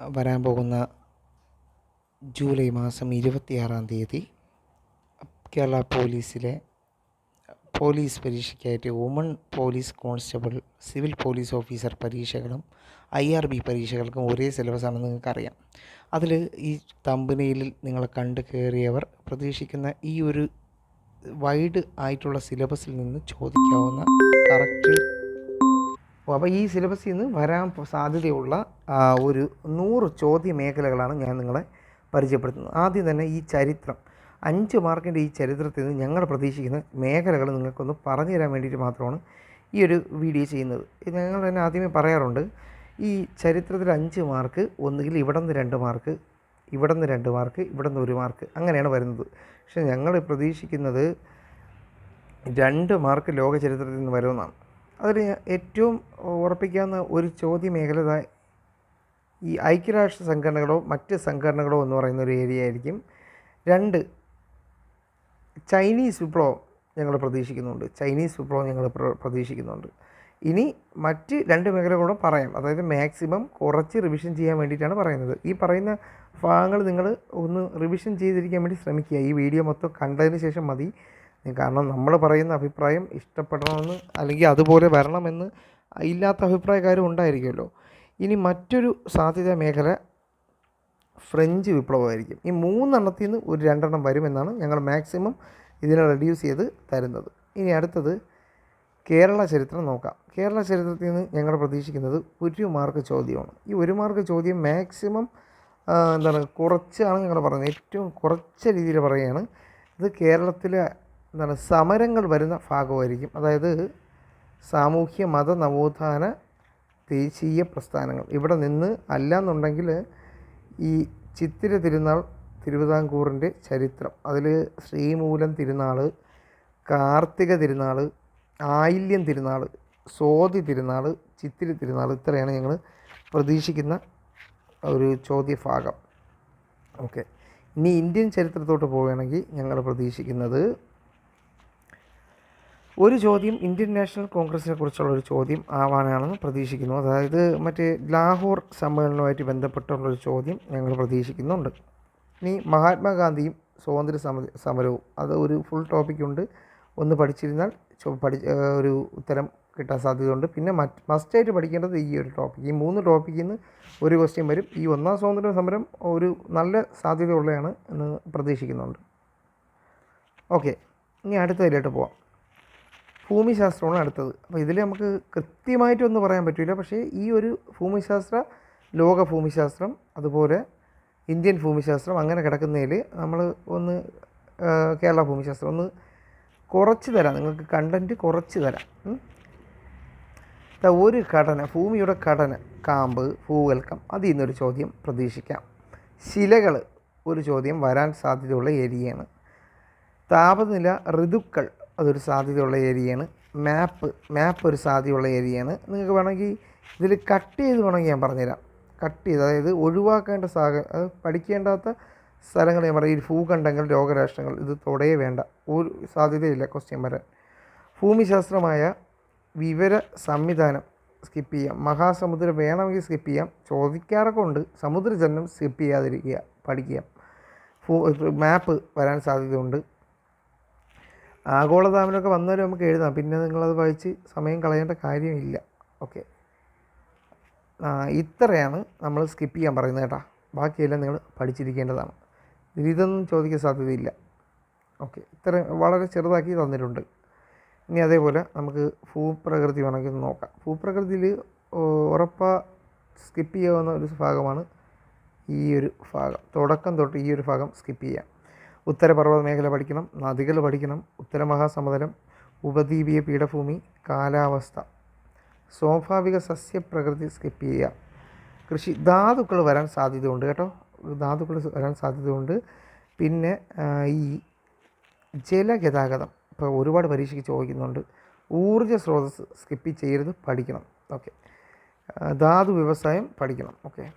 വരാൻ പോകുന്ന ജൂലൈ മാസം ഇരുപത്തിയാറാം തീയതി കേരള പോലീസിലെ police പരീക്ഷയ്ക്കായിട്ട് woman police constable civil police officer പരീക്ഷകളും ഐ ആർ ബി പരീക്ഷകൾക്കും ഒരേ സിലബസാണെന്ന് നിങ്ങൾക്കറിയാം. അതിൽ ഈ തമ്പനയിൽ നിങ്ങൾ കണ്ട് കയറിയവർ പ്രതീക്ഷിക്കുന്ന ഈ ഒരു വൈഡ് ആയിട്ടുള്ള സിലബസിൽ നിന്ന് ചോദിക്കാവുന്ന കറക്റ്റ് അപ്പോൾ ഈ സിലബസിൽ നിന്ന് വരാൻ സാധ്യതയുള്ള ഒരു നൂറ് ചോദ്യ മേഖലകളാണ് ഞാൻ നിങ്ങളെ പരിചയപ്പെടുത്തുന്നത്. ആദ്യം തന്നെ ഈ ചരിത്രം. അഞ്ച് മാർക്കിന്റെ ഈ ചരിത്രത്തിൽ നിന്ന് ഞങ്ങൾ പ്രതീക്ഷിക്കുന്ന മേഖലകൾ നിങ്ങൾക്കൊന്ന് പറഞ്ഞു തരാൻ വേണ്ടിയിട്ട് മാത്രമാണ് ഈ ഒരു വീഡിയോ ചെയ്യുന്നത്. ഞങ്ങൾ തന്നെ ആദ്യമേ പറയാറുണ്ട് ഈ ചരിത്രത്തിൽ അഞ്ച് മാർക്ക് ഒന്നുകിൽ ഇവിടെ നിന്ന് രണ്ട് മാർക്ക് ഇവിടെ നിന്ന് രണ്ട് മാർക്ക് ഇവിടെ നിന്ന് ഒരു മാർക്ക് അങ്ങനെയാണ് വരുന്നത്. പക്ഷേ ഞങ്ങൾ പ്രതീക്ഷിക്കുന്നത് രണ്ട് മാർക്ക് ലോക ചരിത്രത്തിൽ നിന്ന് വരുമെന്നാണ്. അതിൽ ഏറ്റവും ഉറപ്പിക്കാവുന്ന ഒരു ചോദ്യ മേഖല ഈ ഐക്യരാഷ്ട്ര സംഘടനകളോ മറ്റ് സംഘടനകളോ എന്ന് പറയുന്ന ഒരു ഏരിയ ആയിരിക്കും. രണ്ട് ചൈനീസ് വിപ്ലവം ഞങ്ങൾ പ്രതീക്ഷിക്കുന്നുണ്ട്. ചൈനീസ് വിപ്ലവം ഞങ്ങൾ പ്ര- പ്രതീക്ഷിക്കുന്നുണ്ട്. ഇനി മറ്റ് രണ്ട് മേഖല കൂടെ പറയാം. അതായത് മാക്സിമം കുറച്ച് റിവിഷൻ ചെയ്യാൻ വേണ്ടിയിട്ടാണ് പറയുന്നത്. ഈ പറയുന്ന ഭാഗങ്ങൾ നിങ്ങൾ ഒന്ന് റിവിഷൻ ചെയ്തിരിക്കാൻ വേണ്ടി ശ്രമിക്കുക. ഈ വീഡിയോ മൊത്തം കണ്ടതിന് ശേഷം മതി. കാരണം നമ്മൾ പറയുന്ന അഭിപ്രായം ഇഷ്ടപ്പെടണമെന്ന് അല്ലെങ്കിൽ അതുപോലെ വരണമെന്ന് ഇല്ലാത്ത അഭിപ്രായക്കാരും ഉണ്ടായിരിക്കുമല്ലോ. ഇനി മറ്റൊരു സാധ്യത മേഖല ഫ്രഞ്ച് വിപ്ലവമായിരിക്കും. ഈ മൂന്നെണ്ണത്തിൽ നിന്ന് ഒരു രണ്ടെണ്ണം വരുമെന്നാണ് ഞങ്ങൾ മാക്സിമം ഇതിനെ റെഡ്യൂസ് ചെയ്ത് തരുന്നത്. ഇനി അടുത്തത് കേരള ചരിത്രം നോക്കാം. കേരള ചരിത്രത്തിൽ നിന്ന് ഞങ്ങൾ പ്രതീക്ഷിക്കുന്നത് ഒരു മാർക്ക് ചോദ്യമാണ്. ഈ ഒരു മാർക്ക് ചോദ്യം മാക്സിമം എന്താണ് കുറച്ചാണ് ഞങ്ങൾ പറയുന്നത്. ഏറ്റവും കുറച്ച രീതിയിൽ പറയുകയാണ്. ഇത് കേരളത്തിലെ എന്താണ് സമരങ്ങൾ വരുന്ന ഭാഗമായിരിക്കും. അതായത് സാമൂഹ്യ മത നവോത്ഥാന ദേശീയ പ്രസ്ഥാനങ്ങൾ. ഇവിടെ നിന്ന് അല്ല എന്നുണ്ടെങ്കിൽ ഈ ചിത്തിര തിരുനാൾ തിരുവിതാംകൂറിന്റെ ചരിത്രം അതിൽ ശ്രീമൂലം തിരുനാൾ കാർത്തിക തിരുനാൾ ആയില്യം തിരുനാൾ സ്വാതി തിരുനാൾ ചിത്തിര തിരുനാൾ ഇത്രയാണ് ഞങ്ങൾ പ്രതീക്ഷിക്കുന്ന ഒരു ചോദ്യഭാഗം. ഓക്കെ. ഇനി ഇന്ത്യൻ ചരിത്രത്തോട്ട് പോവുകയാണെങ്കിൽ ഞങ്ങൾ പ്രതീക്ഷിക്കുന്നത് ഒരു ചോദ്യം ഇന്ത്യൻ നാഷണൽ കോൺഗ്രസിനെ കുറിച്ചുള്ള ഒരു ചോദ്യം ആവാനാണെന്ന് പ്രതീക്ഷിക്കുന്നു. അതായത് മറ്റേ ലാഹോർ സമ്മേളനവുമായിട്ട് ബന്ധപ്പെട്ടുള്ള ഒരു ചോദ്യം ഞങ്ങൾ പ്രതീക്ഷിക്കുന്നുണ്ട്. ഇനി മഹാത്മാഗാന്ധിയും സ്വാതന്ത്ര്യ സമര സമരവും അത് ഒരു ഫുൾ ടോപ്പിക്കുണ്ട് ഒന്ന് പഠിച്ചിരുന്നാൽ പഠി ഒരു ഉത്തരം കിട്ടാൻ സാധ്യതയുണ്ട്. പിന്നെ മറ്റ് മസ്റ്റായിട്ട് പഠിക്കേണ്ടത് ഈ ഒരു ടോപ്പിക് ഈ മൂന്ന് ടോപ്പിക്കിൽ നിന്ന് ഒരു ക്വസ്റ്റ്യൻ വരും. ഈ ഒന്നാം സ്വാതന്ത്ര്യ സമരം ഒരു നല്ല സാധ്യതയുള്ളതാണ് എന്ന് പ്രതീക്ഷിക്കുന്നുണ്ട്. ഓക്കെ ഇനി അടുത്തതിലോട്ട് പോവാം. ഭൂമിശാസ്ത്രമാണ് അടുത്തത്. അപ്പോൾ ഇതിൽ നമുക്ക് കൃത്യമായിട്ടൊന്നും പറയാൻ പറ്റില്ല പക്ഷേ ഈ ഒരു ഭൂമിശാസ്ത്ര ലോക ഭൂമിശാസ്ത്രം അതുപോലെ ഇന്ത്യൻ ഭൂമിശാസ്ത്രം അങ്ങനെ കിടക്കുന്നതിൽ നമ്മൾ ഒന്ന് കേരള ഭൂമിശാസ്ത്രം ഒന്ന് കുറച്ച് തരാം. നിങ്ങൾക്ക് കണ്ടന്റ് കുറച്ച് തരാം. ഒരു ഘടന ഭൂമിയുടെ ഘടന കാമ്പ് ഭൂവൽക്കം അതിൽ നിന്നൊരു ചോദ്യം പ്രതീക്ഷിക്കാം. ശിലകൾ ഒരു ചോദ്യം വരാൻ സാധ്യതയുള്ള ഏരിയയാണ്. താപനില ഋതുക്കൾ അതൊരു സാധ്യതയുള്ള ഏരിയയാണ്. മാപ്പ് മാപ്പ് ഒരു സാധ്യതയുള്ള ഏരിയയാണ്. നിങ്ങൾക്ക് വേണമെങ്കിൽ ഇതിൽ കട്ട് ചെയ്ത് വേണമെങ്കിൽ ഞാൻ പറഞ്ഞുതരാം. കട്ട് ചെയ്ത് അതായത് ഒഴിവാക്കേണ്ട സാഹ അത് പഠിക്കേണ്ടാത്ത സ്ഥലങ്ങൾ ഞാൻ പറയും ഈ ഭൂഖണ്ഡങ്ങൾ രോഗരാഷ്ട്രങ്ങൾ ഇത് തൊടയേ വേണ്ട. ഒരു സാധ്യതയില്ല ക്വസ്റ്റ്യൻ വരാൻ ഭൂമിശാസ്ത്രമായ വിവര സംവിധാനം സ്കിപ്പ് ചെയ്യാം. മഹാസമുദ്രം വേണമെങ്കിൽ സ്കിപ്പ് ചെയ്യാം. ചോദിക്കാറൊക്കെ ഉണ്ട്. സമുദ്രജലനം സ്കിപ്പ് ചെയ്യാതിരിക്കുക പഠിക്കുക. മാപ്പ് വരാൻ സാധ്യതയുണ്ട്. ആഗോളതാപനമൊക്കെ വന്നാലും നമുക്ക് എഴുതാം. പിന്നെ നിങ്ങളത് വായിച്ച് സമയം കളയേണ്ട കാര്യമില്ല. ഓക്കെ. ഇത്രയാണ് നമ്മൾ സ്കിപ്പ് ചെയ്യാൻ പറയുന്നത് കേട്ടോ. ബാക്കിയെല്ലാം നിങ്ങൾ പഠിച്ചിരിക്കേണ്ടതാണ്. ഇതൊന്നും ചോദിക്കാൻ സാധ്യതയില്ല. ഓക്കെ. ഇത്ര വളരെ ചെറുതാക്കി തന്നിട്ടുണ്ട്. ഇനി അതേപോലെ നമുക്ക് ഭൂപ്രകൃതി വേണമെങ്കിൽ നോക്കാം. ഭൂപ്രകൃതിയിൽ ഉറപ്പ സ്കിപ്പ് ചെയ്യാവുന്ന ഒരു ഭാഗമാണ് ഈ ഒരു ഭാഗം. തുടക്കം തൊട്ട് ഈ ഒരു ഭാഗം സ്കിപ്പ് ചെയ്യാം. ഉത്തരപർവത മേഖല പഠിക്കണം നദികൾ പഠിക്കണം ഉത്തരമഹാസമുദ്രം ഉപദ്വീപീയ പീഠഭൂമി കാലാവസ്ഥ. സ്വാഭാവിക സസ്യപ്രകൃതി സ്കിപ്പ് ചെയ്യുക. കൃഷി ധാതുക്കൾ വരാൻ സാധ്യതയുണ്ട് കേട്ടോ. ധാതുക്കൾ വരാൻ സാധ്യതയുണ്ട്. പിന്നെ ഈ ജലഗതാഗതം ഇപ്പോൾ ഒരുപാട് പരീക്ഷയ്ക്ക് ചോദിക്കുന്നുണ്ട്. ഊർജ സ്രോതസ് സ്കിപ്പ് ചെയ്യരുത് പഠിക്കണം. ഓക്കെ. ധാതു വ്യവസായം പഠിക്കണം. ഓക്കെ.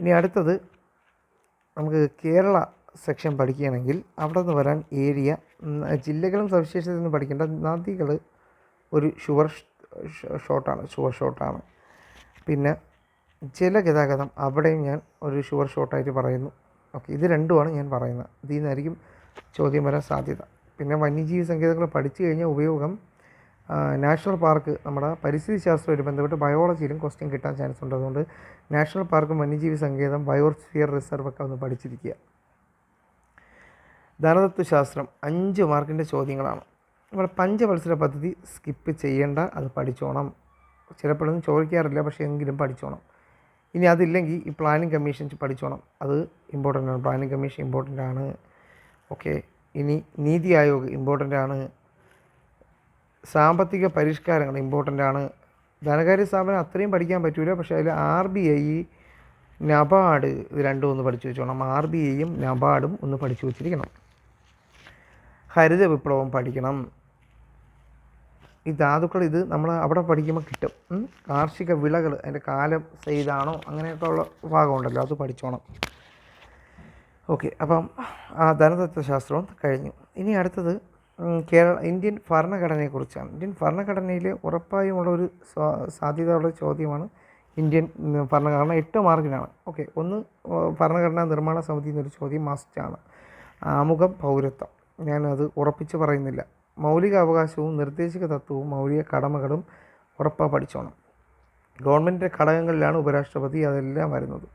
ഇനി അടുത്തത് നമുക്ക് കേരള സെക്ഷൻ പഠിക്കുകയാണെങ്കിൽ അവിടെ നിന്ന് വരാൻ ഏരിയ ജില്ലകളും ജില്ലകളും സവിശേഷതയും പഠിക്കേണ്ട നദികൾ ഒരു ഷുവർ ഷോട്ടാണ് ഷുവർ ഷോട്ടാണ്. പിന്നെ ജലഗതാഗതം അവിടെയും ഞാൻ ഒരു ഷുവർ ഷോട്ടായിട്ട് പറയുന്നു. ഓക്കെ ഇത് രണ്ടുമാണ് ഞാൻ പറയുന്നത്. ഇതിൽ നിന്നായിരിക്കും ചോദ്യം വരാൻ സാധ്യത. പിന്നെ വന്യജീവി സങ്കേതങ്ങൾ പഠിച്ചു കഴിഞ്ഞാൽ ഉപയോഗം നാഷണൽ പാർക്ക് നമ്മുടെ പരിസ്ഥിതി ശാസ്ത്രവുമായിട്ട് ബന്ധപ്പെട്ട് ബയോളജിയിലും ക്വസ്റ്റ്യൻ കിട്ടാൻ ചാൻസ് ഉണ്ട്. അതുകൊണ്ട് നാഷണൽ പാർക്കും വന്യജീവി സങ്കേതം ബയോസ്ഫിയർ റിസർവ് ഒക്കെ ഒന്ന് പഠിച്ചിരിക്കുക. ധനതത്വശാസ്ത്രം അഞ്ച് മാർക്കിന്റെ ചോദ്യങ്ങളാണ്. നമ്മുടെ പഞ്ചവത്സര പദ്ധതി സ്കിപ്പ് ചെയ്യേണ്ട അത് പഠിച്ചോണം. ചിലപ്പോഴൊന്നും ചോദിക്കാറില്ല പക്ഷേ എങ്കിലും പഠിച്ചോണം. ഇനി അതില്ലെങ്കിൽ ഈ പ്ലാനിംഗ് കമ്മീഷൻ പഠിച്ചോണം. അത് ഇമ്പോർട്ടന്റ് ആണ്. പ്ലാനിംഗ് കമ്മീഷൻ ഇമ്പോർട്ടന്റ് ആണ്. ഓക്കെ ഇനി നീതി ആയോഗ് ഇമ്പോർട്ടന്റ് ആണ്. സാമ്പത്തിക പരിഷ്കാരങ്ങൾ ഇമ്പോർട്ടന്റ് ആണ്. ധനകാര്യ സ്ഥാപനം അത്രയും പഠിക്കാൻ പറ്റൂല. പക്ഷേ അതിൽ ആർ ബി ഐ നബാർഡ് ഇത് രണ്ടും ഒന്ന് പഠിച്ചു വെച്ചോണം. ആർ ബി ഐയും നബാർഡും ഒന്ന് പഠിച്ചു വെച്ചിരിക്കണം. ഹരിത വിപ്ലവം പഠിക്കണം. ഈ ധാതുക്കൾ ഇത് നമ്മൾ അവിടെ പഠിക്കുമ്പോൾ കിട്ടും. കാർഷിക വിളകൾ അതിന്റെ കാലം ചെയ്താണോ അങ്ങനെയൊക്കെ ഉള്ള ഭാഗമുണ്ടല്ലോ അത് പഠിച്ചോണം. ഓക്കെ അപ്പം ആ ധനതത്വശാസ്ത്രവും കഴിഞ്ഞു. ഇനി അടുത്തത് കേരള ഇന്ത്യൻ ഭരണഘടനയെക്കുറിച്ചാണ്. ഇന്ത്യൻ ഭരണഘടനയിൽ ഉറപ്പായും ഉള്ള ഒരു സാധ്യതയുള്ള ചോദ്യമാണ് ഇന്ത്യൻ ഭരണഘടന. എട്ട് മാർക്കിനാണ് ഓക്കെ ഒന്ന് ഭരണഘടനാ നിർമ്മാണ സമിതി എന്നൊരു ചോദ്യം മസ്റ്റാണ്. ആമുഖം പൗരത്വം. ഞാനത് ഉറപ്പിച്ച് പറയുന്നില്ല. മൗലിക അവകാശവും നിർദ്ദേശക തത്വവും മൗലിക കടമകളും ഉറപ്പാണ് പഠിച്ചോണം. ഗവൺമെന്റിന്റെ ഘടകങ്ങളിലാണ് ഉപരാഷ്ട്രപതി അതെല്ലാം വരുന്നത്.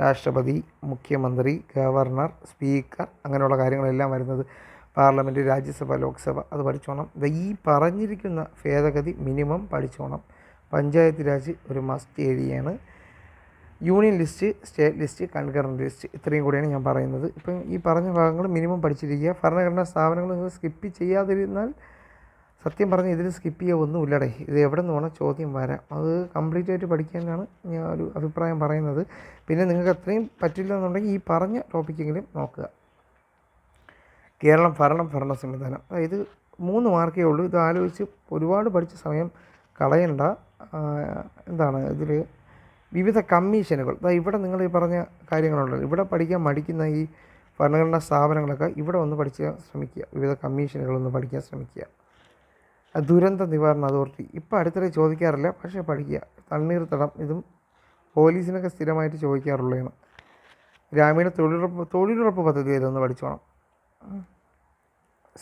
രാഷ്ട്രപതി മുഖ്യമന്ത്രി ഗവർണർ സ്പീക്കർ അങ്ങനെയുള്ള കാര്യങ്ങളെല്ലാം വരുന്നത്. പാർലമെന്റ് രാജ്യസഭ ലോക്സഭ അത് പഠിച്ചോണം. ഈ പറഞ്ഞിരിക്കുന്ന ഭേദഗതി മിനിമം പഠിച്ചോണം. പഞ്ചായത്ത് രാജ് ഒരു മസ്റ്റ് ഏരിയയാണ്. Union list state list concurrent list ഇത്രയും കൂടിയാണ് ഞാൻ പറയുന്നത്. ഇപ്പം ഈ പറഞ്ഞ ഭാഗങ്ങൾ മിനിമം പഠിച്ചിരിക്കുക. ഭരണഘടനാ സ്ഥാപനങ്ങൾ നിങ്ങൾ സ്കിപ്പ് ചെയ്യാതിരുന്നാൽ സത്യം പറഞ്ഞ് ഇതിൽ സ്കിപ്പ് ചെയ്യുക ഒന്നുമില്ലടേ. ഇത് എവിടെ നിന്ന് വേണം ചോദ്യം വരാം. അത് കംപ്ലീറ്റ് ആയിട്ട് പഠിക്കാനാണ് ഞാൻ ഒരു അഭിപ്രായം പറയുന്നത്. പിന്നെ നിങ്ങൾക്ക് അത്രയും പറ്റില്ല എന്നുണ്ടെങ്കിൽ ഈ പറഞ്ഞ ടോപ്പിക്കെങ്കിലും നോക്കുക. കേരളം ഭരണം ഭരണ സംവിധാനം. ഇത് മൂന്ന് മാർക്കേ ഉള്ളൂ. ഇത് ആലോചിച്ച് ഒരുപാട് പഠിച്ച സമയം കളയണ്ട. എന്താണ് ഇതിൽ വിവിധ കമ്മീഷനുകൾ. ഇവിടെ നിങ്ങൾ ഈ പറഞ്ഞ കാര്യങ്ങളുണ്ടല്ലോ. ഇവിടെ പഠിക്കാൻ മടിക്കുന്ന ഈ ഭരണഘടനാ സ്ഥാപനങ്ങളൊക്കെ ഇവിടെ ഒന്ന് പഠിക്കാൻ ശ്രമിക്കുക. വിവിധ കമ്മീഷനുകളൊന്ന് പഠിക്കാൻ ശ്രമിക്കുക. ദുരന്ത നിവാരണ അതോറിറ്റി. ഇപ്പോൾ അടുത്തിടെ ചോദിക്കാറില്ല പക്ഷേ പഠിക്കുക. തണ്ണീർത്തടം ഇതും പോലീസിനൊക്കെ സ്ഥിരമായിട്ട് ചോദിക്കാറുള്ളതാണ്. ഗ്രാമീണ തൊഴിലുറപ്പ് തൊഴിലുറപ്പ് പദ്ധതി ഇതൊന്ന് പഠിച്ചോണം.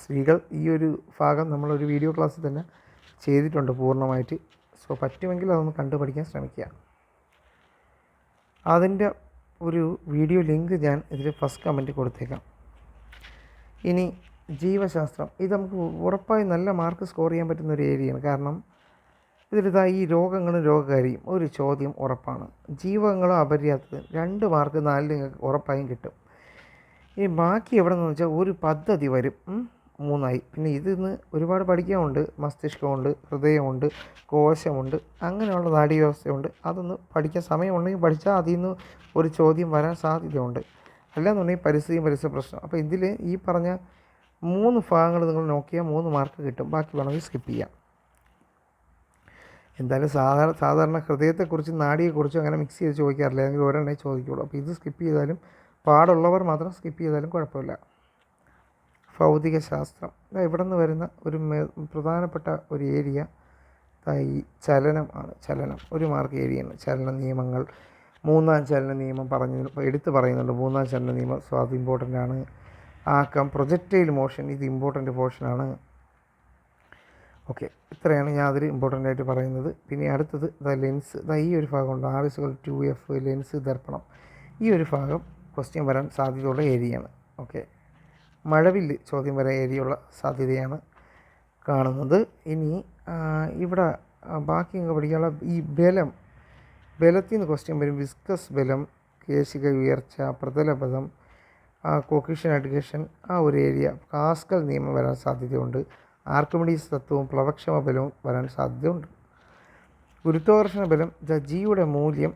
സ്ത്രീകൾ ഈ ഒരു ഭാഗം നമ്മളൊരു വീഡിയോ ക്ലാസ്സിൽ തന്നെ ചെയ്തിട്ടുണ്ട് പൂർണമായിട്ട്. സോ പറ്റുമെങ്കിൽ അതൊന്ന് കണ്ടു പഠിക്കാൻ ശ്രമിക്കുക. അതിന്റെ ഒരു വീഡിയോ ലിങ്ക് ഞാൻ ഇതിൽ ഫസ്റ്റ് കമന്റ് കൊടുത്തേക്കാം. ഇനി ജീവശാസ്ത്രം. ഇത് നമുക്ക് ഉറപ്പായും നല്ല മാർക്ക് സ്കോർ ചെയ്യാൻ പറ്റുന്ന ഒരു ഏരിയയാണ്. കാരണം ഇതിലിതാ ഈ രോഗങ്ങളും രോഗകാരിയും ഒരു ചോദ്യം ഉറപ്പാണ്. ജീവങ്ങളും അപര്യാപ്തതയും രണ്ട് മാർക്ക് നാല് നിങ്ങൾക്ക് ഉറപ്പായും കിട്ടും. ഇനി ബാക്കി എവിടെ നിന്ന് വെച്ചാൽ ഒരു പദ്ധതി വരും. മൂന്നായി. പിന്നെ ഇതിന്ന് ഒരുപാട് പഠിക്കാനുണ്ട്. മസ്തിഷ്കമുണ്ട് ഹൃദയമുണ്ട് കോശമുണ്ട് അങ്ങനെയുള്ള നാഡീവ്യവസ്ഥയുണ്ട്. അതൊന്ന് പഠിക്കാൻ സമയമുണ്ടെങ്കിൽ പഠിച്ചാൽ അതിൽ നിന്ന് ഒരു ചോദ്യം വരാൻ സാധ്യതയുണ്ട്. അല്ലാന്നുണ്ടെങ്കിൽ പരിസ്ഥിതി പരിസ്ഥിതി പ്രശ്നം. അപ്പോൾ ഇതിൽ ഈ പറഞ്ഞ മൂന്ന് ഭാഗങ്ങൾ നിങ്ങൾ നോക്കിയാൽ മൂന്ന് മാർക്ക് കിട്ടും. ബാക്കി വേണമെങ്കിൽ സ്കിപ്പ് ചെയ്യാം. എന്തായാലും സാധാരണ സാധാരണ ഹൃദയത്തെക്കുറിച്ചും നാടിയെക്കുറിച്ചും അങ്ങനെ മിക്സ് ചെയ്ത് ചോദിക്കാറില്ല. അല്ലെങ്കിൽ ഒരെണ്ണേ ചോദിക്കുള്ളൂ. അപ്പോൾ ഇത് സ്കിപ്പ് ചെയ്താലും പാടുള്ളവർ മാത്രം സ്കിപ്പ് ചെയ്താലും കുഴപ്പമില്ല. ഭൗതിക ശാസ്ത്രം ഇവിടെ നിന്ന് വരുന്ന ഒരു പ്രധാനപ്പെട്ട ഒരു ഏരിയ ഈ ചലനം ആണ്. ചലനം. ഒരു മാർക്ക് ഏരിയയാണ് ചലന നിയമങ്ങൾ. മൂന്നാം ചലന നിയമം പറഞ്ഞു എടുത്ത് പറയുന്നുണ്ട്. മൂന്നാം ചലന നിയമം. സോ അത് ഇമ്പോർട്ടന്റ് ആണ്. ആക്കം. പ്രൊജക്റ്റൈൽ മോഷൻ ഇത് ഇമ്പോർട്ടന്റ് പോർഷനാണ് ഓക്കെ ഇത്രയാണ് ഞാൻ അതിൽ ഇമ്പോർട്ടന്റ് ആയിട്ട് പറയുന്നത്. പിന്നെ അടുത്തത് ദ ലെൻസ് ദ ഈ ഒരു ഭാഗമുണ്ട് ആർ എസുകൾ ടു എഫ് ലെൻസ് ദർപ്പണം. ഈ ഒരു ഭാഗം ക്വസ്റ്റ്യൻ വരാൻ സാധ്യതയുള്ള ഏരിയയാണ് ഓക്കെ മഴവില്ല് ചോദ്യം വരാൻ ഏരിയയുള്ള സാധ്യതയാണ് കാണുന്നത്. ഇനി ഇവിടെ ബാക്കി പഠിക്കാനുള്ള ഈ ബലം ബലത്തിൽ നിന്ന് ക്വസ്റ്റ്യൻ വരും. വിസ്കസ് ബലം കേശിക ഉയർച്ച പ്രതലപദം കൊക്കീഷൻ അഡ്ഗേഷൻ ആ ഒരു ഏരിയ കാസ്കൽ നിയമം വരാൻ സാധ്യതയുണ്ട്. ആർക്കിമിഡീസ് തത്വവും പ്ലവക്ഷമ ബലവും വരാൻ സാധ്യതയുണ്ട്. ഗുരുത്വാകർഷണ ബലം ദ ജിയുടെ മൂല്യം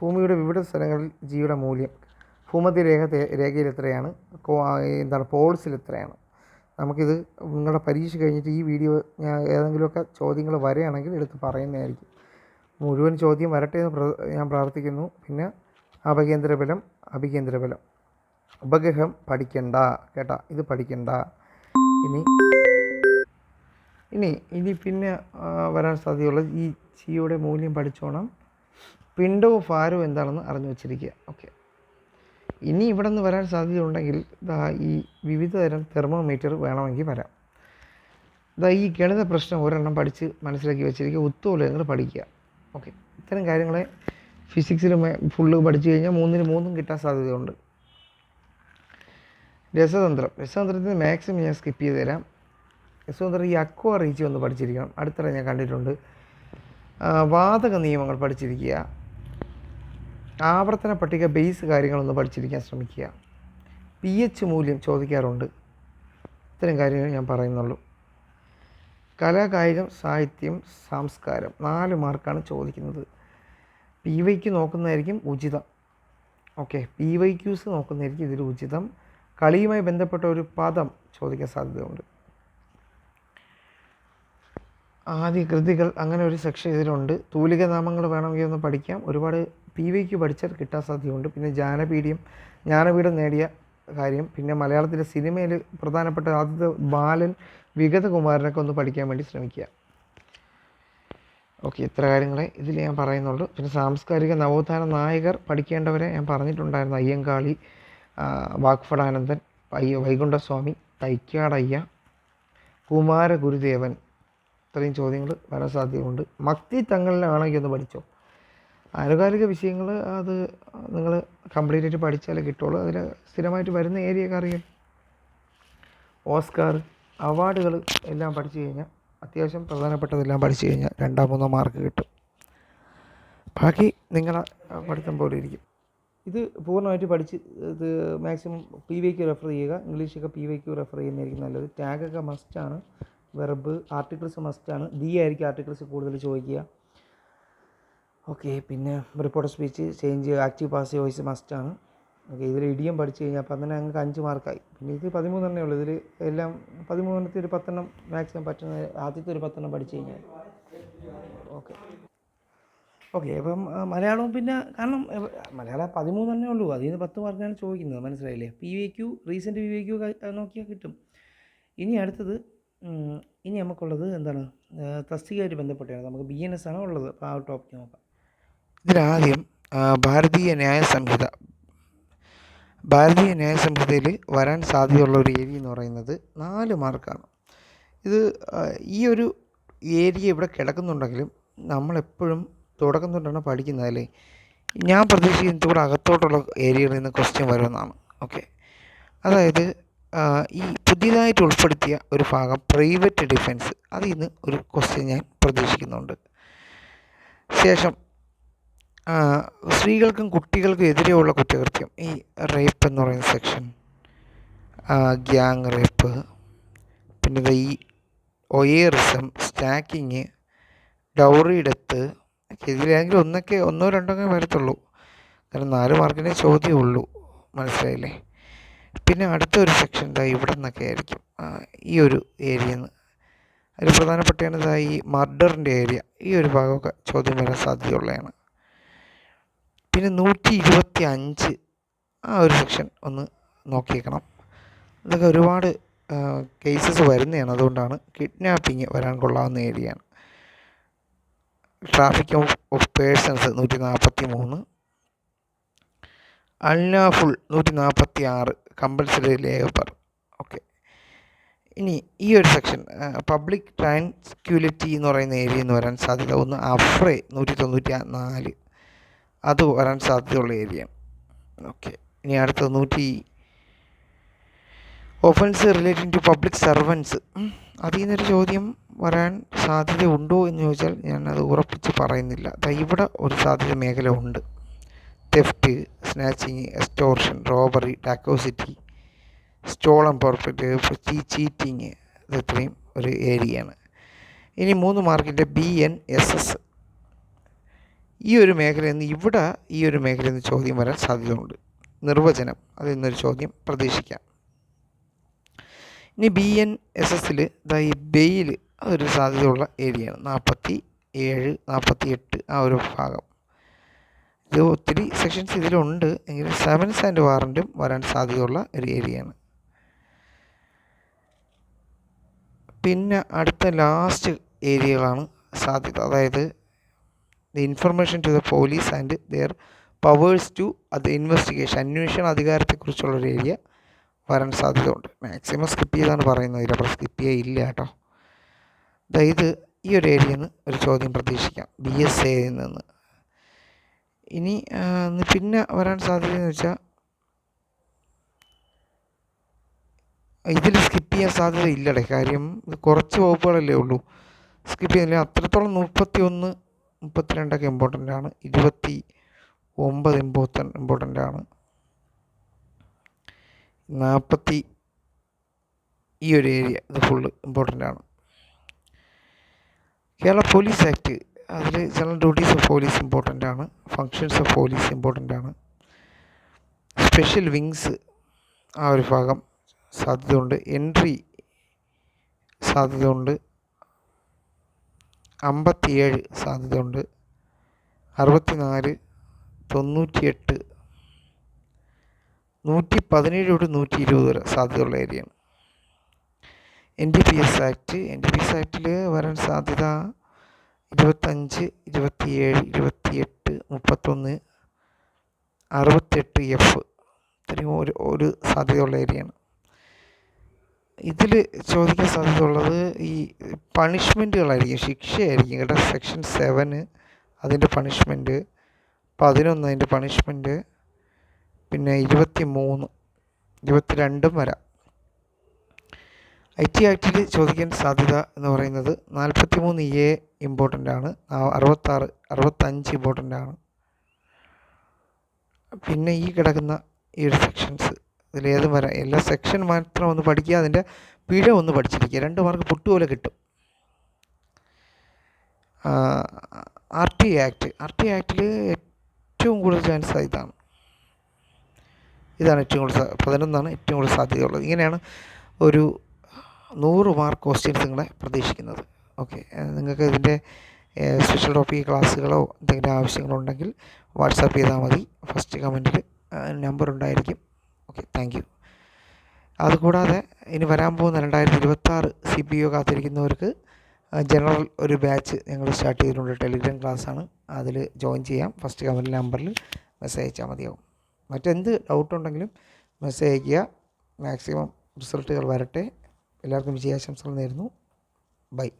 ഭൂമിയുടെ വിവിധ സ്ഥലങ്ങളിൽ ജിയുടെ മൂല്യം. ഭൂമധ്യരേഖ രേഖയിൽ എത്രയാണ്? എന്താണ് പോൾസിൽ എത്രയാണ്? നമുക്കിത് നിങ്ങളുടെ പരീക്ഷ കഴിഞ്ഞിട്ട് ഈ വീഡിയോ ഞാൻ ഏതെങ്കിലുമൊക്കെ ചോദ്യങ്ങൾ വരെയാണെങ്കിൽ എടുത്ത് പറയുന്നതായിരിക്കും. മുഴുവൻ ചോദ്യം വരട്ടെ എന്ന് ഞാൻ പ്രാർത്ഥിക്കുന്നു. പിന്നെ അപകേന്ദ്ര ബലം അഭികേന്ദ്ര ബലം. ഉപഗ്രഹം പഠിക്കണ്ട കേട്ടാ? ഇത് പഠിക്കണ്ട. ഇനി ഇനി ഇനി പിന്നെ വരാൻ സാധ്യതയുള്ള ഈ ജിയുടെ മൂല്യം പഠിച്ചോണം. പിണ്ടവും ഭാരവും എന്താണെന്ന് അറിഞ്ഞു വച്ചിരിക്കുക. ഓക്കെ. ഇനി ഇവിടെ നിന്ന് വരാൻ സാധ്യതയുണ്ടെങ്കിൽ ദാ ഈ വിവിധ തരം തെർമോമീറ്റർ വേണമെങ്കിൽ വരാം. ഇതാ ഈ ഗണിത പ്രശ്നം ഒരെണ്ണം പഠിച്ച് മനസ്സിലാക്കി വെച്ചിരിക്കുക. ഉത്തോലങ്ങൾ പഠിക്കുക. ഓക്കെ. ഇത്തരം കാര്യങ്ങളെ ഫിസിക്സിൽ ഫുള്ള് പഠിച്ചു കഴിഞ്ഞാൽ മൂന്നിന് മൂന്നും കിട്ടാൻ സാധ്യതയുണ്ട്. രസതന്ത്രം. രസതന്ത്രത്തിന് മാക്സിമം ഞാൻ സ്കിപ്പ് ചെയ്ത് തരാം. രസതന്ത്രം ഈ അക്വ റീച്ച് ഒന്ന് പഠിച്ചിരിക്കണം. അടുത്തിടെ ഞാൻ കണ്ടിട്ടുണ്ട്. വാതക നിയമങ്ങൾ പഠിച്ചിരിക്കുക. ആവർത്തന പട്ടിക ബേസ് കാര്യങ്ങളൊന്ന് പഠിച്ചിരിക്കാൻ ശ്രമിക്കുക. പി എച്ച് മൂല്യം ചോദിക്കാറുണ്ട്. ഇത്തരം കാര്യങ്ങൾ ഞാൻ പറയുന്നുള്ളൂ. കല കായികം സാഹിത്യം സംസ്കാരം നാല് മാർക്കാണ് ചോദിക്കുന്നത്. പി വൈക്ക് നോക്കുന്നതായിരിക്കും ഉചിതം. ഓക്കെ പി വൈ ക്യൂസ് നോക്കുന്നതായിരിക്കും ഇതിൽ ഉചിതം. കളിയുമായി ബന്ധപ്പെട്ട ഒരു പദം ചോദിക്കാൻ സാധ്യതയുണ്ട്. ആദ്യ കൃതികൾ അങ്ങനെ ഒരു സെക്ഷൻ ഇതിലുണ്ട്. തൂലിക നാമങ്ങൾ വേണമെങ്കിൽ ഒന്ന് പഠിക്കാം. ഒരുപാട് പി വിക്ക് പഠിച്ചാൽ കിട്ടാൻ സാധ്യതയുണ്ട്. പിന്നെ ജ്ഞാനപീഠിയും ജ്ഞാനപീഠം നേടിയ കാര്യം പിന്നെ മലയാളത്തിലെ സിനിമയിൽ പ്രധാനപ്പെട്ട ആദ്യത്തെ ബാലൻ വിഗതകുമാരനൊക്കെ ഒന്ന് പഠിക്കാൻ വേണ്ടി ശ്രമിക്കുക. ഓക്കെ ഇത്ര കാര്യങ്ങളെ ഇതിൽ ഞാൻ പറയുന്നുള്ളൂ. പിന്നെ സാംസ്കാരിക നവോത്ഥാന നായകർ പഠിക്കേണ്ടവരെ ഞാൻ പറഞ്ഞിട്ടുണ്ടായിരുന്നു. അയ്യങ്കാളി വാക്ഫടാനന്ദൻ വൈകുണ്ഠസ്വാമി തൈക്കാടയ്യ കുമാര ഗുരുദേവൻ ഇത്രയും ചോദ്യങ്ങൾ വരാൻ സാധ്യതയുണ്ട്. മക്തി തങ്ങളിലാണെങ്കിൽ ഒന്ന് പഠിച്ചോ? ആനുകാലിക വിഷയങ്ങൾ അത് നിങ്ങൾ കംപ്ലീറ്റ് ആയിട്ട് പഠിച്ചാലേ കിട്ടുള്ളൂ. അതിൽ സ്ഥിരമായിട്ട് വരുന്ന ഏരിയ ഒക്കെ അറിയാം. ഓസ്കാർ അവാർഡുകൾ എല്ലാം പഠിച്ചു കഴിഞ്ഞാൽ അത്യാവശ്യം പ്രധാനപ്പെട്ടതെല്ലാം പഠിച്ചു കഴിഞ്ഞാൽ രണ്ടാം മൂന്നോ മാർക്ക് കിട്ടും. ബാക്കി നിങ്ങൾ പഠിത്തം പോലെ ഇരിക്കും. ഇത് പൂർണമായിട്ട് പഠിച്ച് ഇത് മാക്സിമം പി വൈക്ക് റെഫർ ചെയ്യുക. ഇംഗ്ലീഷൊക്കെ പി വൈക്ക് റെഫർ ചെയ്യുന്നതായിരിക്കും നല്ലത്. ടാഗൊക്കെ മസ്റ്റാണ് വെർബ് ആർട്ടിക്കിൾസ് മസ്റ്റാണ് ഡി ആയിരിക്കും ആർട്ടിക്കിൾസ് കൂടുതൽ ചോദിക്കുക. ഓക്കെ പിന്നെ reported speech change active passive voice മസ്റ്റാണ് ഓക്കെ ഇതിൽ ഇടിയം പഠിച്ചു കഴിഞ്ഞാൽ അപ്പം തന്നെ ഞങ്ങൾക്ക് അഞ്ച് മാർക്കായി പിന്നെ ഇത് പതിമൂന്നെണ്ണേ ഉള്ളൂ. ഇതിൽ എല്ലാം പതിമൂന്നെണ്ണത്തിൽ ഒരു പത്തെണ്ണം മാക്സിമം പറ്റുന്ന ആദ്യത്തെ ഒരു പത്തെണ്ണം പഠിച്ചു കഴിഞ്ഞാൽ ഓക്കെ. ഓക്കെ അപ്പം മലയാളവും പിന്നെ കാരണം മലയാളം പതിമൂന്നെണ്ണേ ഉള്ളൂ. അതിൽ നിന്ന് പത്ത് മാർക്കാണ് ചോദിക്കുന്നത്. മനസ്സിലായില്ലേ? P V Q recent P V Q നോക്കിയാൽ കിട്ടും. ഇനി അടുത്തത് ഇനി നമുക്കുള്ളത് എന്താണ്? തസ്തികയായിട്ട് ബന്ധപ്പെട്ടാണ്. നമുക്ക് ബി എൻ എസ് ആണ് ഉള്ളത്. അപ്പോൾ ആ ടോപ്പിക്ക് നോക്കാം. ഇതിലാദ്യം ഭാരതീയ ന്യായ സംഹിത. ഭാരതീയ ന്യായ സംഹിതയിൽ വരാൻ സാധ്യതയുള്ള ഒരു ഏരിയ എന്ന് പറയുന്നത് നാല് മാർക്കാണ്. ഇത് ഈ ഒരു ഏരിയ ഇവിടെ കിടക്കുന്നുണ്ടെങ്കിലും നമ്മളെപ്പോഴും തുടക്കം തൊട്ടാണ് പഠിക്കുന്നത് അല്ലേ? ഞാൻ പ്രതീക്ഷിക്കുന്നത് ഇവിടെ അകത്തോട്ടുള്ള ഏരിയയിൽ നിന്ന് ക്വസ്റ്റ്യൻ വരുമെന്നാണ്. ഓക്കെ അതായത് ഈ പുതിയതായിട്ട് ഉൾപ്പെടുത്തിയ ഒരു ഭാഗം പ്രൈവറ്റ് ഡിഫൻസ് അതിൽ നിന്ന് ഒരു ക്വസ്റ്റ്യൻ ഞാൻ പ്രതീക്ഷിക്കുന്നുണ്ട്. ശേഷം സ്ത്രീകൾക്കും കുട്ടികൾക്കും എതിരെയുള്ള കുറ്റകൃത്യം. ഈ റേപ്പ് എന്ന് പറയുന്ന സെക്ഷൻ ഗ്യാങ് റേപ്പ് പിന്നെ ഈ ഒയേറിസം സ്റ്റാക്കിങ് ഡൗറി ഡെത്ത് ഇതിലേതെങ്കിലും ഒന്നൊക്കെ ഒന്നോ രണ്ടോ വരത്തുള്ളൂ. കാരണം നാല് മാർക്കിന്റെ ചോദ്യമേ ഉള്ളൂ. മനസ്സിലായില്ലേ? പിന്നെ അടുത്തൊരു സെക്ഷൻ ദാ ഇവിടെ നിന്നൊക്കെ ആയിരിക്കും. ഈ ഒരു ഏരിയ നിന്ന് അതിൽ പ്രധാനപ്പെട്ടതാണ് ഈ മർഡറിന്റെ ഏരിയ ഈ ഒരു ഭാഗമൊക്കെ ചോദ്യം വരാൻ സാധ്യതയുള്ളതാണ്. പിന്നെ നൂറ്റി ഇരുപത്തി അഞ്ച് ആ ഒരു സെക്ഷൻ ഒന്ന് നോക്കിയേക്കണം. ഇതൊക്കെ ഒരുപാട് കേസസ് വരുന്നതാണ് അതുകൊണ്ടാണ് കിഡ്നാപ്പിങ് വരാൻ കൊള്ളാവുന്ന ഏരിയയാണ് ട്രാഫിക് ഓഫ് പേഴ്സൺസ് നൂറ്റി നാൽപ്പത്തി മൂന്ന് അൽനാഫുൾ നൂറ്റി നാൽപ്പത്തി ആറ് കമ്പൽസറി ലേബർ ഓക്കെ ഇനി ഈ ഒരു സെക്ഷൻ പബ്ലിക് ട്രാൻസ്ക്യൂലിറ്റി എന്ന് പറയുന്ന ഏരിയ എന്ന് വരാൻ സാധ്യത ഒന്ന് അഫ്രേ നൂറ്റി തൊണ്ണൂറ്റി നാല് അത് വരാൻ സാധ്യതയുള്ള ഏരിയ ഓക്കെ ഇനി അടുത്ത നൂറ്റി offences relating to public servants അതിൽ നിന്നൊരു ചോദ്യം വരാൻ സാധ്യത ഉണ്ടോ എന്ന് ചോദിച്ചാൽ ഞാൻ അത് ഉറപ്പിച്ച് പറയുന്നില്ല. ഇവിടെ ഒരു സാധ്യത മേഖല ഉണ്ട്. Theft snatching extortion robbery dacoity stolen perfect cheating ഇത് ഇത്രയും ഒരു ഏരിയയാണ് ഇനി മൂന്ന് മാർക്കിന്റെ ബി എൻ എസ് എസ് ഈ ഒരു മേഖലയിൽ നിന്ന് ഇവിടെ ഈ ഒരു മേഖലയിൽ നിന്ന് ചോദ്യം വരാൻ സാധ്യതയുണ്ട്. നിർവചനം അതിൽ നിന്നൊരു ചോദ്യം പ്രതീക്ഷിക്കാം. ഇനി ബി എൻ എസ് എസിൽ ഇതാ ബെയിൽ അതൊരു സാധ്യതയുള്ള ഏരിയയാണ്. നാൽപ്പത്തി ഏഴ് നാൽപ്പത്തി എട്ട് ആ ഒരു ഭാഗം. ഇത് ഒത്തിരി സെക്ഷൻസ് ഇതിലുണ്ട്. എങ്കിലും സെവൻസ് ആൻഡ് വാറന്റും വരാൻ സാധ്യതയുള്ള ഒരു ഏരിയയാണ്. പിന്നെ അടുത്ത ലാസ്റ്റ് ഏരിയകളാണ് സാധ്യത. അതായത് the information to the police and their powers to അത് ഇൻവെസ്റ്റിഗേഷൻ അന്വേഷണ അധികാരത്തെക്കുറിച്ചുള്ള ഒരു ഏരിയ വരാൻ സാധ്യത ഉണ്ട് മാക്സിമം സ്കിപ്പ് ചെയ്താണ് പറയുന്നത്. ഇതിലപ്പോൾ സ്കിപ്പ് ചെയ്യില്ല കേട്ടോ. അതായത് ഈ ഒരു ഏരിയയിൽ നിന്ന് ഒരു ചോദ്യം പ്രതീക്ഷിക്കാം. ബി എസ് എയിൽ നിന്ന്. ഇനി പിന്നെ വരാൻ സാധ്യതയെന്ന് വെച്ചാൽ ഇതിൽ സ്കിപ്പ് ചെയ്യാൻ സാധ്യത ഇല്ലടേ. കാര്യം കുറച്ച് വകുപ്പുകളല്ലേ ഉള്ളൂ. സ്കിപ്പ് ചെയ്യുന്നില്ല അത്രത്തോളം മുപ്പത്തി ഒന്ന് മുപ്പത്തിരണ്ടൊക്കെ ഇമ്പോർട്ടന്റ് ആണ്. ഇരുപത്തി ഒമ്പത് ഇമ്പോർട്ടൻ ഇമ്പോർട്ടന്റ് ആണ്. നാൽപ്പത്തി ഈ ഒരു ഏരിയ ഇത് ഫുള്ള് ഇമ്പോർട്ടന്റ് ആണ്. കേരള പോലീസ് ആക്ട് അതിൽ general duties of police important ആണ്. ഫങ്ഷൻസ് ഓഫ് പോലീസ് ഇമ്പോർട്ടന്റ് ആണ്. സ്പെഷ്യൽ വിങ്സ് ആ ഒരു ഭാഗം സാധ്യതയുണ്ട്. എൻട്രി സാധ്യതയുണ്ട്. അമ്പത്തിയേഴ് സാധ്യതയുണ്ട്. അറുപത്തിനാല് തൊണ്ണൂറ്റിയെട്ട് നൂറ്റി പതിനേഴ് തൊട്ട് നൂറ്റി ഇരുപത് വരെ സാധ്യതയുള്ള ഏരിയയാണ് N D P S act N D P S ആക്ടിൽ വരാൻ സാധ്യത ഇരുപത്തഞ്ച് ഇരുപത്തിയേഴ് ഇരുപത്തിയെട്ട് മുപ്പത്തൊന്ന് അറുപത്തെട്ട് എഫ് ഇത്രയും ഒരു ഒരു സാധ്യതയുള്ള ഏരിയയാണ് ഇതിൽ ചോദിക്കാൻ സാധ്യതയുള്ളത് ഈ പണിഷ്മെന്റുകളായിരിക്കും ശിക്ഷയായിരിക്കും കേട്ടോ. സെക്ഷൻ സെവന് അതിന്റെ പണിഷ്മെന്റ് പതിനൊന്ന് അതിന്റെ പണിഷ്മെന്റ് പിന്നെ ഇരുപത്തി മൂന്ന് ഇരുപത്തി രണ്ടും വരാം. ഐ ടി ആക്ടിൽ ചോദിക്കാൻ സാധ്യത എന്ന് പറയുന്നത് നാൽപ്പത്തി മൂന്ന് എ ഇമ്പോർട്ടന്റ് ആണ് അറുപത്താറ് അറുപത്തഞ്ച് ഇമ്പോർട്ടന്റ് ആണ്. പിന്നെ ഈ കിടക്കുന്ന ഈ ഒരു സെക്ഷൻസ് ഇതിലേതും വരാം എല്ലാ സെക്ഷൻ മാത്രം ഒന്ന് പഠിക്കുക അതിന്റെ പിഴ ഒന്ന് പഠിച്ചിരിക്കുക. രണ്ട് മാർക്ക് പൊട്ടുപോലെ കിട്ടും. R T act R T ആക്ടിൽ ഏറ്റവും കൂടുതൽ ചാൻസ് ഇതാണ്. ഇതാണ് ഏറ്റവും കൂടുതൽ പതിനൊന്നാണ് ഏറ്റവും കൂടുതൽ സാധ്യതയുള്ളത്. ഇങ്ങനെയാണ് ഒരു നൂറ് മാർക്ക് ക്വസ്റ്റ്യൻസ് നിങ്ങളെ പ്രതീക്ഷിക്കുന്നത്. ഓക്കെ നിങ്ങൾക്ക് ഇതിന്റെ സ്പെഷ്യൽ ടോപ്പിക് ക്ലാസ്സുകളോ എന്തെങ്കിലും ആവശ്യങ്ങളുണ്ടെങ്കിൽ വാട്സാപ്പ് ചെയ്താൽ മതി. ഫസ്റ്റ് കമന്റിൽ നമ്പർ ഉണ്ടായിരിക്കും. ഓക്കെ താങ്ക് യു അതുകൂടാതെ ഇനി വരാൻ പോകുന്ന രണ്ടായിരത്തി ഇരുപത്താറ് സി പി ഒ കാത്തിരിക്കുന്നവർക്ക് ജനറൽ ഒരു ബാച്ച് ഞങ്ങൾ സ്റ്റാർട്ട് ചെയ്തിട്ടുണ്ട്. ടെലിഗ്രാം ക്ലാസ്സാണ് അതിൽ ജോയിൻ ചെയ്യാം. ഫസ്റ്റ് കമന്റ് നമ്പറിൽ മെസ്സേജ് അയച്ചാൽ മതിയാവും. മറ്റെന്ത് ഡൗട്ട് ഉണ്ടെങ്കിലും മെസ്സേജ് അയയ്ക്കുക. മാക്സിമം റിസൾട്ടുകൾ വരട്ടെ. എല്ലാവർക്കും വിജയാശംസകൾ നേരുന്നു. ബൈ